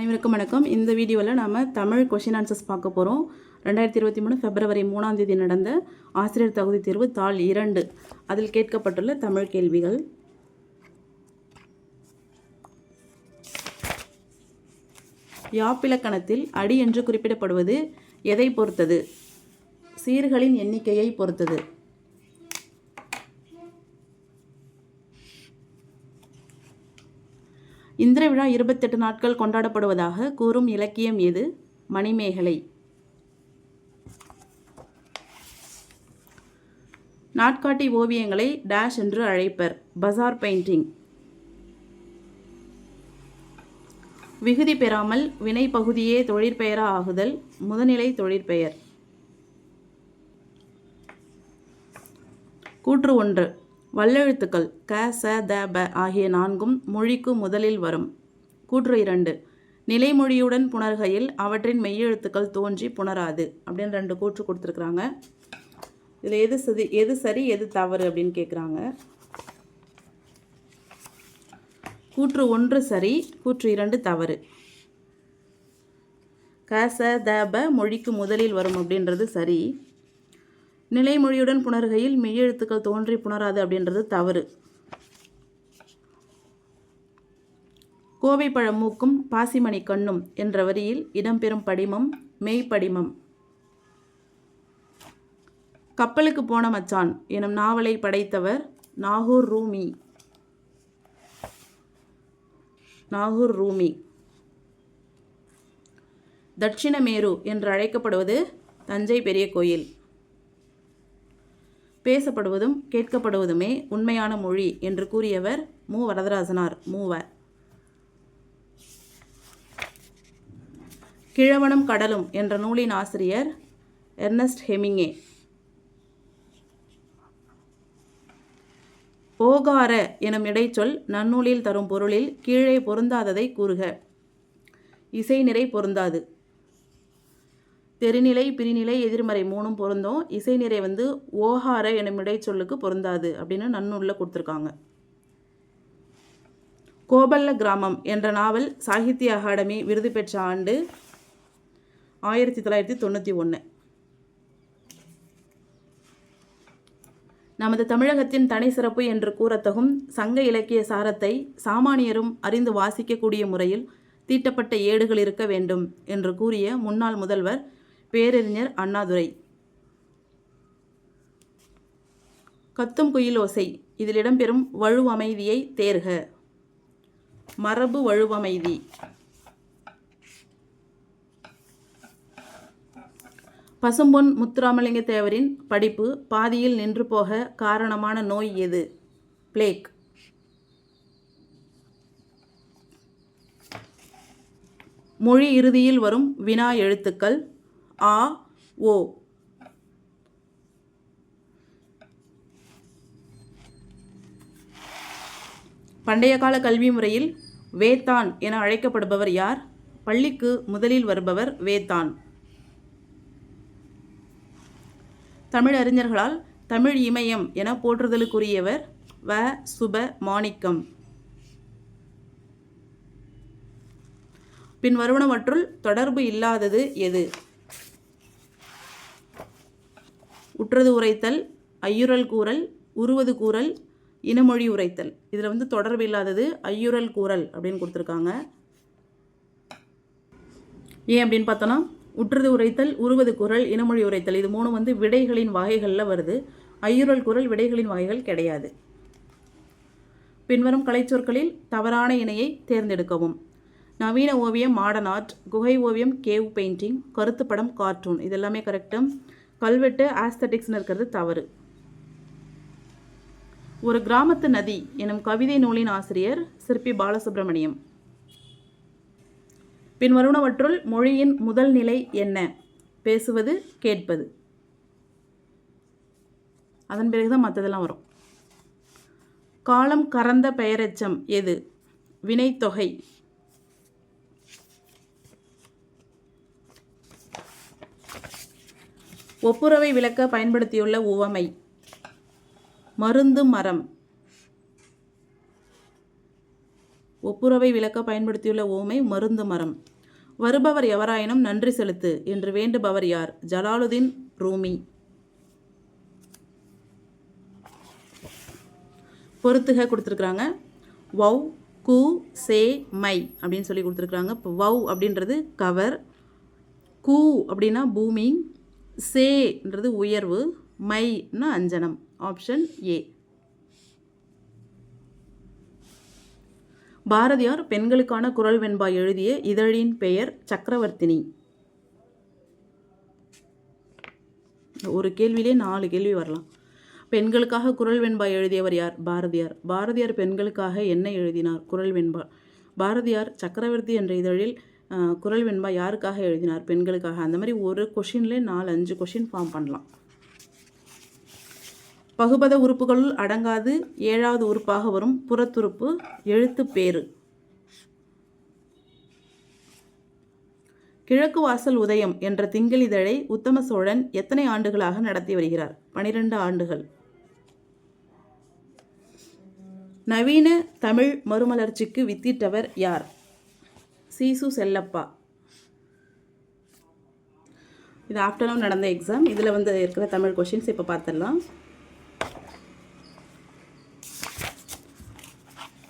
அனைவருக்கும் வணக்கம். இந்த வீடியோவில் நாம் தமிழ் கொஷின் ஆன்சர்ஸ் பார்க்க போகிறோம் ரெண்டாயிரத்தி இருபத்தி மூணு பிப்ரவரி மூணாம் தேதி நடந்த ஆசிரியர் தகுதி தேர்வு தாள் இரண்டு. அதில் கேட்கப்பட்டுள்ள தமிழ் கேள்விகள். யாப்பிலக்கணத்தில் அடி என்று குறிப்பிடப்படுவது எதை பொறுத்தது? சீர்களின் எண்ணிக்கையை பொறுத்தது. இந்திர விழா இருபத்தெட்டு நாட்கள் கொண்டாடப்படுவதாக கூறும் இலக்கியம் எது? மணிமேகலை. நாட்காட்டி ஓவியங்களை டேஷ் என்று அழைப்பர். Bazaar painting. விகுதி பெறாமல் வினை பகுதியே தொழிற்பெயரா ஆகுதல் முதநிலை தொழிற்பெயர். கூற்று ஒன்று. வல்லெழுத்துக்கள் க ச த ப ஆகிய நான்கும் மொழிக்கு முதலில் வரும். கூற்று இரண்டு. நிலைமொழியுடன் புணர்கையில் அவற்றின் மெய்யெழுத்துக்கள் தோன்றி புணராது அப்படின்னு ரெண்டு கூற்று கொடுத்துருக்குறாங்க. இதில் எது சரி எது சரி எது தவறு அப்படின்னு கேட்குறாங்க கூற்று ஒன்று சரி கூற்று இரண்டு தவறு. க ச த ப மொழிக்கு முதலில் வரும் அப்படின்றது சரி. நிலைமொழியுடன் புணர்கையில் மெய்யெழுத்துக்கள் தோன்றி புணராது அப்படின்றது தவறு. கோவைப்பழ மூக்கும் பாசிமணி கண்ணும் என்ற வரியில் இடம்பெறும் படிமம் மெய்ப்படிமம் கப்பலுக்கு போன மச்சான் எனும் நாவலை படைத்தவர் நாகூர் ரூமி. நாகூர் ரூமி. தட்சிணமேரு என்று அழைக்கப்படுவது தஞ்சை பெரிய கோயில். பேசப்படுவதும் கேட்கப்படுவதுமே உண்மையான மொழி என்று கூறியவர் மு. வரதராசனார். மூவ. கிழவனும் கடலும் என்ற நூலின் ஆசிரியர் எர்னஸ்ட் ஹெமிங்கே. போகார எனும் இடைச்சொல் நன்னூலில் தரும் பொருளில் கீழே பொருந்தாததை கூறுக. இசை நிறை பொருந்தாது. தெருநிலை பிரிநிலை எதிர்மறை மூணும் பொருந்தும். இசை நிறை வந்து ஓஹார எனும் இடைச்சொல்லுக்கு பொருந்தாது அப்படின்னு நன்னூலில் கொடுத்துருக்காங்க. கோபல்ல கிராமம் என்ற நாவல் சாகித்ய அகாடமி விருது பெற்ற ஆண்டு ஆயிரத்தி தொள்ளாயிரத்தி தொண்ணூற்றி ஒன்று நமது தமிழகத்தின் தனி சிறப்பு என்று கூறத்தகும் சங்க இலக்கிய சாரத்தை சாமானியரும் அறிந்து வாசிக்கக்கூடிய முறையில் தீட்டப்பட்ட ஏடுகள் இருக்க வேண்டும் என்று கூறிய முன்னாள் முதல்வர் பேரறிஞர் அண்ணாதுரை. கத்தும் குயிலோசை இதில் இடம்பெறும் வழுவமைதியை தேர்க. மரபு வழுவமைதி. பசும்பொன் முத்துராமலிங்க தேவரின் படிப்பு பாதியில் நின்று போக காரணமான நோய் எது? பிளேக். மொழி இறுதியில் வரும் வினா எழுத்துக்கள் ஆ ஓ. பண்டைய கால கல்வி முறையில் வேத்தான் என அழைக்கப்படுபவர் யார்? பள்ளிக்கு முதலில் வருபவர் வேத்தான். தமிழ் அறிஞர்களால் தமிழ் இமயம் என போற்றுதலுக்குரியவர் வ. சுப மாணிக்கம் பின் வருவனவற்றுள் தொடர்பு இல்லாதது எது? உற்றது உரைத்தல் ஐயுறல் கூறல் உருவது கூறல் இனமொழி உரைத்தல். இதில் வந்து தொடர்பு இல்லாதது ஐயுறல் கூறல் அப்படின்னு கொடுத்துருக்காங்க. ஏன் அப்படின்னு பார்த்தோன்னா உற்றது உரைத்தல் உருவது குரல் இனமொழி உரைத்தல் இது மூணு வந்து விடைகளின் வகைகளில் வருது. ஐயுறல் குரல் விடைகளின் வகைகள் கிடையாது. பின்வரும் கலைச்சொற்களில் தவறான இணையை தேர்ந்தெடுக்கவும். நவீன ஓவியம் மாடர்ன் ஆர்ட் குகை ஓவியம் கேவ் பெயிண்டிங் கருத்து படம் கார்ட்டூன் இது எல்லாமே கரெக்டு கல்வெட்டு ஆஸ்தட்டிக்ஸ்னு இருக்கிறது தவறு. ஒரு கிராமத்து நதி எனும் கவிதை நூலின் ஆசிரியர் சிற்பி பாலசுப்ரமணியம். பின்வருணவற்றுள் மொழியின் முதல் நிலை என்ன? பேசுவது கேட்பது. அதன் பிறகுதான் மற்றதெல்லாம் வரும். காலம் கறந்த பெயரெச்சம் எது? வினைத்தொகை. ஒப்புரவை விளக்க பயன்படுத்தியுள்ள உவமை. மருந்து மரம். ஒப்புரவை விளக்க பயன்படுத்தியுள்ள உவமை மருந்து மரம். வருபவர் எவராயினும் நன்றி செலுத்து என்று வேண்டுபவர் யார்? ஜலாலுதீன் ரூமி. பொறுத்துக கொடுத்துருக்குறாங்க. வவ் கு சே மை அப்படின்னு சொல்லி கொடுத்துருக்குறாங்க. இப்போ வவ் அப்படின்றது கவர். கூ அப்படின்னா பூமி. சேன்றது உயர்வு மைன்னா அஞ்சனம் ஆப்ஷன் ஏ பாரதியார் பெண்களுக்கான குரல் வெண்பா எழுதிய இதழின் பெயர் சக்கரவர்த்தினி. ஒரு கேள்வியிலே நாலு கேள்வி வரலாம். பெண்களுக்காக குரல் வெண்பா எழுதியவர் யார்? பாரதியார். பாரதியார் பெண்களுக்காக என்ன எழுதினார்? குரல் வெண்பா. பாரதியார் சக்கரவர்த்தி என்ற இதழில் குரல் வெண்பா யாருக்காக எழுதினார்? பெண்களுக்காக. அந்த மாதிரி ஒரு கொஷின்லேயே நாலு அஞ்சு கொஷின் ஃபார்ம் பண்ணலாம். பகுபத உறுப்புகளுள் அடங்காது ஏழாவது உறுப்பாக வரும் புறத்துறுப்பு எழுத்து பேறு. கிழக்கு வாசல் உதயம் என்ற திங்களிதழை உத்தம சோழன் எத்தனை ஆண்டுகளாக நடத்தி வருகிறார்? பனிரெண்டு ஆண்டுகள். நவீன தமிழ் மறுமலர்ச்சிக்கு வித்திட்டவர் யார்? சீசு செல்லப்பா. இது ஆஃப்டர்நூன் நடந்த எக்ஸாம் இதில் வந்து இருக்கிற தமிழ் கொஷின்ஸ் இப்போ பார்த்துடலாம்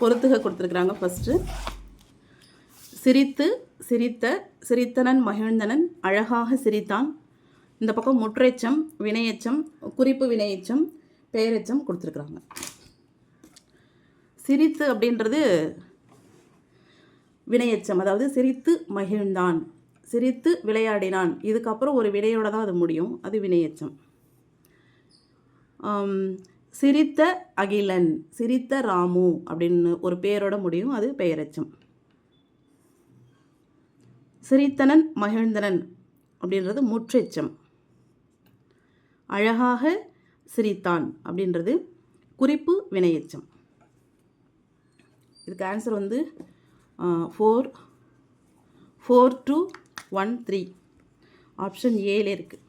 பொறுத்துக கொடுத்துருக்குறாங்க ஃபஸ்ட்டு சிரித்து சிரித்த சிரித்தனன் மகிழ்ந்தனன் அழகாக சிரித்தான். இந்த பக்கம் முற்றெச்சம் வினையெச்சம் குறிப்பு வினையச்சம் பெயரெச்சம் கொடுத்துருக்குறாங்க. சிரித்து அப்படின்றது வினையச்சம் அதாவது சிரித்து மகிழ்ந்தான் சிரித்து விளையாடினான். இதுக்கப்புறம் ஒரு வினையோட தான் அது முடியும் அது வினையச்சம். சிரித்த அகிலன் சிரித்த ராமு அப்படின்னு ஒரு பெயரோட முடியும் அது பெயரெச்சம். சிரித்தனன் மகிழ்ந்தனன் அப்படின்றது முற்றெச்சம். அழகாக சிரித்தான் அப்படின்றது குறிப்பு வினையச்சம். இதுக்கு ஆன்சர் வந்து four four two one three option ஏல இருக்குது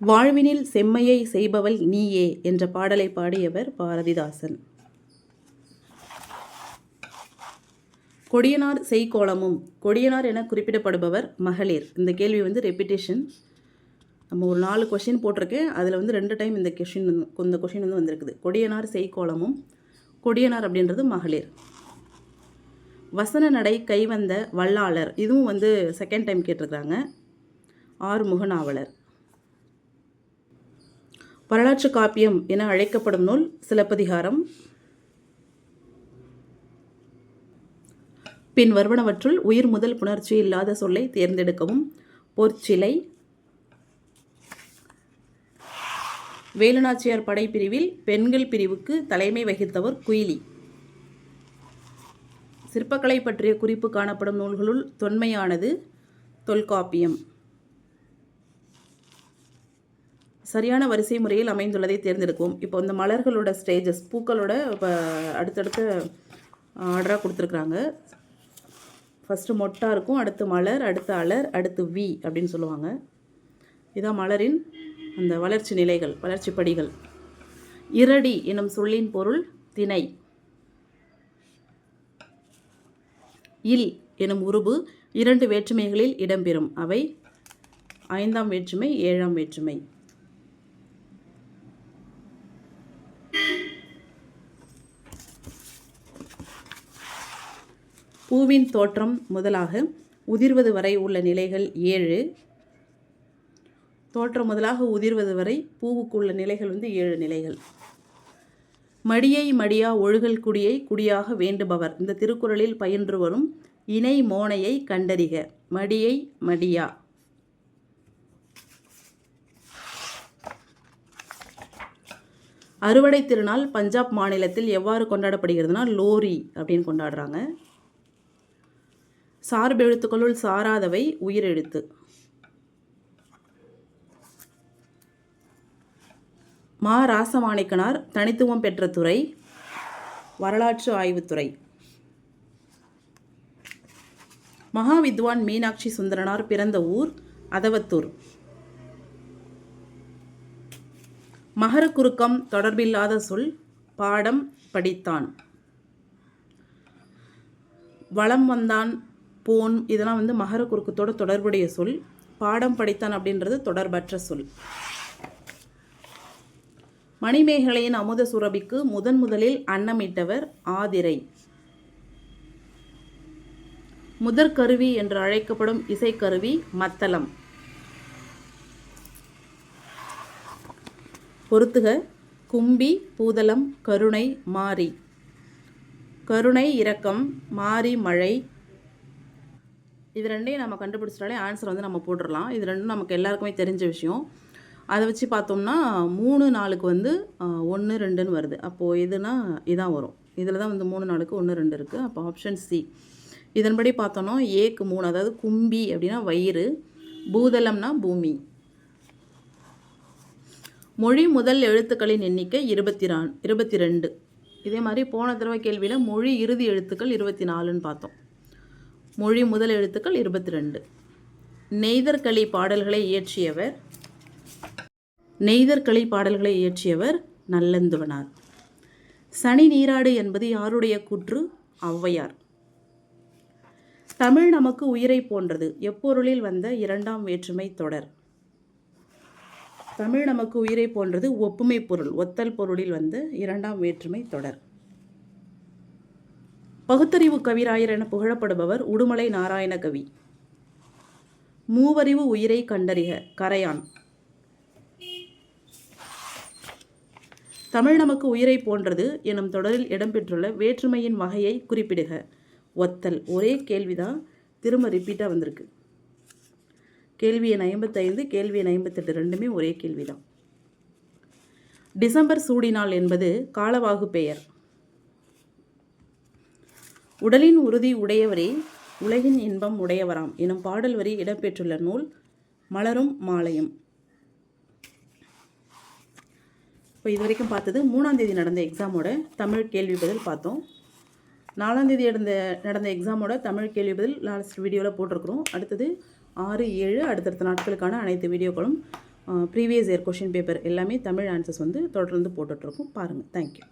வாழ்வினில் செம்மையை செய்பவள் நீயே என்ற பாடலை பாடியவர் பாரதிதாசன். கொடியனார் செய்கோளமும் கொடியனார் என குறிப்பிடப்படுபவர் மகளிர். இந்த கேள்வி வந்து ரெப்பிட்டேஷன் நம்ம ஒரு நாலு கொஷின் போட்டிருக்கேன் அதில் வந்து ரெண்டு டைம் இந்த கொஷின் இந்த கொஷின் வந்து வந்திருக்குது. கொடியனார் செய்கோளமும் கொடியனார் அப்படின்றது மகளிர். வசன நடை கைவந்த வல்லாளர் இதுவும் வந்து செகண்ட் டைம் கேட்டிருக்கிறாங்க ஆறுமுக நாவலர். வரலாற்று காப்பியம் என அழைக்கப்படும் நூல் சிலப்பதிகாரம். பின் வருவனவற்றுள் உயிர் முதல் புணர்ச்சி இல்லாத சொல்லை தேர்ந்தெடுக்கவும். பொற்சிலை வேலுநாச்சியார் படைப்பிரிவில் பெண்கள் பிரிவுக்கு தலைமை வகித்தவர் குயிலி. சிற்பக்கலை பற்றிய குறிப்பு காணப்படும் நூல்களுள் தொன்மையானது தொல்காப்பியம். சரியான வரிசை முறையில் அமைந்துள்ளதை தேர்ந்தெடுக்கும் இப்போ இந்த மலர்களோட ஸ்டேஜஸ் பூக்களோட இப்போ அடுத்தடுத்த ஆர்டராக கொடுத்துருக்குறாங்க. ஃபஸ்ட்டு மொட்டாக இருக்கும் அடுத்து மலர் அடுத்து அலர் அடுத்து வி அப்படின்னு சொல்லுவாங்க. இதான் மலரின் அந்த வளர்ச்சி நிலைகள் வளர்ச்சி படிகள். இரடி எனும் சொல்லின் பொருள் திணை. இல் எனும் உருபு இரண்டு வேற்றுமைகளில் இடம்பெறும். அவை ஐந்தாம் வேற்றுமை ஏழாம் வேற்றுமை. பூவின் தோற்றம் முதலாக உதிர்வது வரை உள்ள நிலைகள் ஏழு. தோற்றம் முதலாக உதிர்வது வரை பூவுக்குள்ள நிலைகள் வந்து ஏழு நிலைகள். மடியை மடியா ஒழுகல் குடியை குடியாக வேண்டுபவர். இந்த திருக்குறளில் பயின்று வரும் இணை மோனையை கண்டறிக. மடியை மடியா. அறுவடை திருநாள் பஞ்சாப் மாநிலத்தில் எவ்வாறு கொண்டாடப்படுகிறதுனா லோரி அப்படின்னு கொண்டாடுறாங்க. சார்பெழுத்துக்களுள் சாராதவை உயிரெழுத்து. மா ராசமாணிக்கனார் தனித்துவம் பெற்ற துறை வரலாற்று ஆய்வுத்துறை மகாவித்வான் மீனாட்சி சுந்தரனார் பிறந்த ஊர் அதவத்தூர். மகர குறுக்கம் தொடர்பில்லாத சொல் பாடம் படித்தான். வளம் வந்தான் போன் இதெல்லாம் வந்து மகர குறுக்கத்தோட தொடர்புடைய சொல் பாடம் படித்தான் அப்படின்றது தொடர்பற்ற சொல். மணிமேகலையின் அமுத சுரபிக்கு முதன் முதலில் அன்னமிட்டவர் ஆதிரை. முதற்கருவி என்று அழைக்கப்படும் இசைக்கருவி மத்தளம். பொறுத்துக கும்பி பூதலம் கருணை மாரி கருணை இரக்கம் மாரி மழை. இது ரெண்டையும் நம்ம கண்டுபிடிச்சிட்டாலே ஆன்சர் வந்து நம்ம போட்டுடலாம் இது ரெண்டும் நமக்கு எல்லாருக்குமே தெரிஞ்ச விஷயம். அதை வச்சு பார்த்தோம்னா மூணு நாளுக்கு வந்து ஒன்று ரெண்டுன்னு வருது. அப்போது எதுனா இதான் வரும். இதில் தான் வந்து மூணு நாளுக்கு ஒன்று ரெண்டு இருக்குது அப்போ ஆப்ஷன் சி இதன்படி பார்த்தோன்னா ஏக்கு மூணு அதாவது கும்பி அப்படின்னா வயிறு பூதளம்னா பூமி. மொழி முதல் எழுத்துக்களின் எண்ணிக்கை இருபத்தி ரா இருபத்தி ரெண்டு இதே மாதிரி போன தடவை கேள்வியில் மொழி இறுதி எழுத்துக்கள் இருபத்தி நாலுன்னு பார்த்தோம். மொழி முதல் எழுத்துக்கள் இருபத்தி ரெண்டு நெய்தர்களி பாடல்களை இயற்றியவர் நெய்தர்களி பாடல்களை இயற்றியவர் நல்லந்துவனார். சனி நீராடு என்பது யாருடைய கூற்று? ஔவையார். தமிழ் நமக்கு உயிரை போன்றது. எப்பொருளில் வந்த இரண்டாம் வேற்றுமை தொடர். தமிழ் நமக்கு உயிரை போன்றது ஒப்புமை பொருள் ஒத்தல் பொருளில் வந்த இரண்டாம் வேற்றுமை தொடர். பகுத்தறிவு கவிராயர் என புகழப்படுபவர் உடுமலை நாராயண கவி மூவறிவு உயிரை கண்டறிக கரையான். தமிழ் நமக்கு உயிரை போன்றது எனும் தொடரில் இடம்பெற்றுள்ள வேற்றுமையின் வகையை குறிப்பிடுக. ஒத்தல். ஒரே கேள்விதான் திரும்ப ரிப்பீட்டாக வந்திருக்கு. கேள்வி எண் ஐம்பத்தைந்து கேள்வி எண் ஐம்பத்தெட்டு ரெண்டுமே ஒரே கேள்விதான் டிசம்பர் சூடினால் என்பது காலவாகு பெயர். உடலின் உறுதி உடையவரே உலகின் இன்பம் உடையவராம் எனும் பாடல் வரி இடம்பெற்றுள்ள நூல் மலரும் மாலையும். இப்போ இது வரைக்கும் பார்த்தது மூணாம் தேதி நடந்த எக்ஸாமோட தமிழ் கேள்வி பதில் பார்த்தோம். நாலாம் தேதி நடந்த நடந்த எக்ஸாமோட தமிழ் கேள்வி பதில் லாஸ்ட் வீடியோவில் போட்டிருக்கிறோம். அடுத்தது ஆறு ஏழு அடுத்தடுத்த நாட்களுக்கான அனைத்து வீடியோக்களும் ப்ரீவியஸ் இயர் கொஷின் பேப்பர் எல்லாமே தமிழ் ஆன்சர்ஸ் வந்து தொடர்ந்து போட்டுட்ருக்கோம். பாருங்கள் தேங்க்யூ